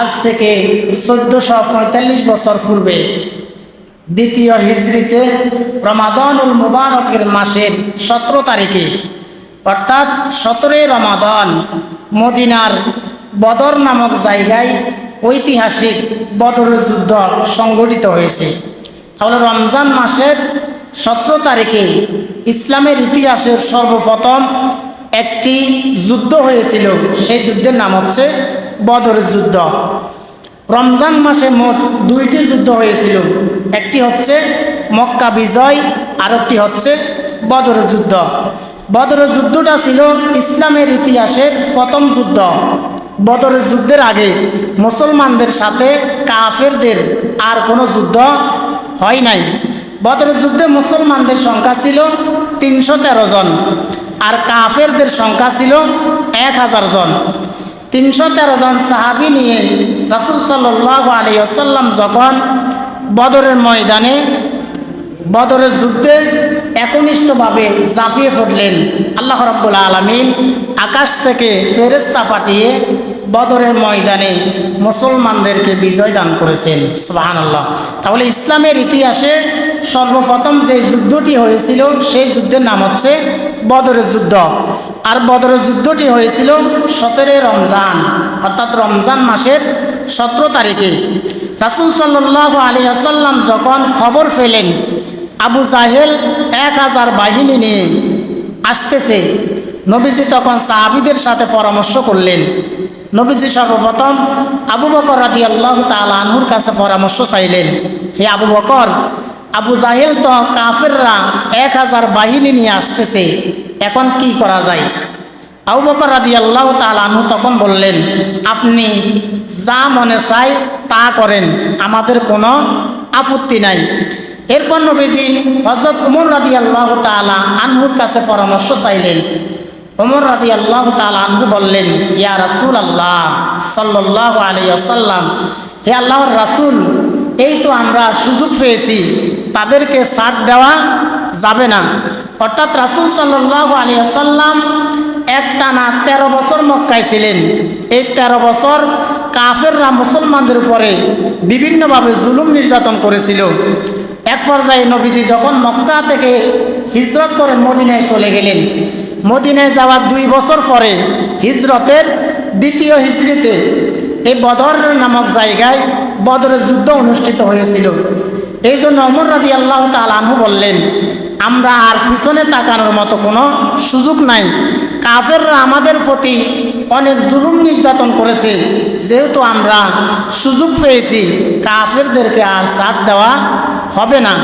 আজ থেকে চোদ্দশো পঁয়তাল্লিশ বছর পূর্বে দ্বিতীয় হিজড়িতে রমাদানুল মুবারকের মাসের সতেরো তারিখে, অর্থাৎ সতেরোই রমাদান মদিনার বদর নামক জায়গায় ঐতিহাসিক বদর যুদ্ধ সংগঠিত হয়েছে। তাহলে রমজান মাসের সতেরো তারিখে ইসলামের ইতিহাসের সর্বপ্রথম একটি যুদ্ধ হয়েছিল, সেই যুদ্ধের নাম হচ্ছে বদর যুদ্ধ। রমজান মাসে মোট দুইটি যুদ্ধ হয়েছিল। একটি হচ্ছে মক্কা বিজয় আর একটি হচ্ছে বদর যুদ্ধ। বদর যুদ্ধটা ছিল ইসলামের ইতিহাসের প্রথম যুদ্ধ। বদর যুদ্ধের আগে মুসলমানদের সাথে কাফেরদের আর কোনো যুদ্ধ হয় নাই। বদর যুদ্ধে মুসলমানদের সংখ্যা ছিল তিনশো তেরো জন আর কাফেরদের সংখ্যা ছিল এক হাজার জন। তিনশো তেরো জন সাহাবি নিয়ে রাসুল সাল্লাহ আলী আসাল্লাম যখন বদরের ময়দানে, বদরের যুদ্ধে একনিষ্ঠভাবে জাফিয়ে পড়লেন, আল্লাহ রব্বুল আলমিন আকাশ থেকে ফেরেস্তা পাঠিয়ে বদরের ময়দানে মুসলমানদেরকে বিজয় দান করেছেন। সুবাহান আল্লাহ তাহলে ইসলামের ইতিহাসে সর্বপ্রথম যে যুদ্ধটি হয়েছিল, সেই যুদ্ধের নাম হচ্ছে বদরের যুদ্ধ। আর বদরের যুদ্ধটি হয়েছিল সতেরোই রমজান, অর্থাৎ রমজান মাসের সতেরো তারিখে। রাসুল সাল্লাহ আলী আসাল্লাম যখন খবর পেলেন আবু জাহেল এক হাজার বাহিনী নিয়ে আসতেছে। নবীজি তখন সাহাবিদের সাথে পরামর্শ করলেন। নবীজি সর্বপ্রথম আবু বকর রাদি আল্লাহ আনহুর কাছে পরামর্শ চাইলেন, হে আবু বকর, আবু জাহেল তো কাফেররা এক হাজার বাহিনী নিয়ে আসতেছে। এখন কি করা যায়? আবু বকর রাদি আল্লাহ আনহু তখন বললেন, আপনি যা মনে চাই তা করেন, আমাদের কোনো আপত্তি নাই। এরপর নবীজি হজরত উমর রাদি আল্লাহ তালা আনহুর কাছে পরামর্শ চাইলেন। ওমর রাদি আল্লাহ তালা আনহু বললেন, ইয়া রাসুল আল্লাহ সাল্লাহ আলী আসাল্লাম হে আল্লাহর রাসুল, এই তো আমরা সুযোগ পেয়েছি, তাদেরকে সাথ দেওয়া যাবে না। অর্থাৎ রাসুল সাল্লাহ আলী আসাল্লাম একটানা তেরো বছর মক্কায় ছিলেন। এই তেরো বছর কাফেররা মুসলমানদের উপরে বিভিন্নভাবে জুলুম নির্যাতন করেছিল। এক পর্যায়ে নবীজি যখন মক্কা থেকে হিজরত করে মদিনায় চলে গেলেন। মদিনায় যাওয়ার দুই বছর পরে হিজরতের দ্বিতীয় হিজড়িতে এই বদর নামক জায়গায় বদরের যুদ্ধ অনুষ্ঠিত হয়েছিল। এই জন্য অমর রাদি আল্লাহ তালানহু বললেন আমরা আর পিছনে তাকানোর মতো কোনো সুযোগ নাই। কাফেররা আমাদের প্রতি অনেক জুলুম নির্যাতন করেছে। যেহেতু আমরা সুযোগ পেয়েছি, কাফেরদেরকে আর সাথ দেওয়া হবে না।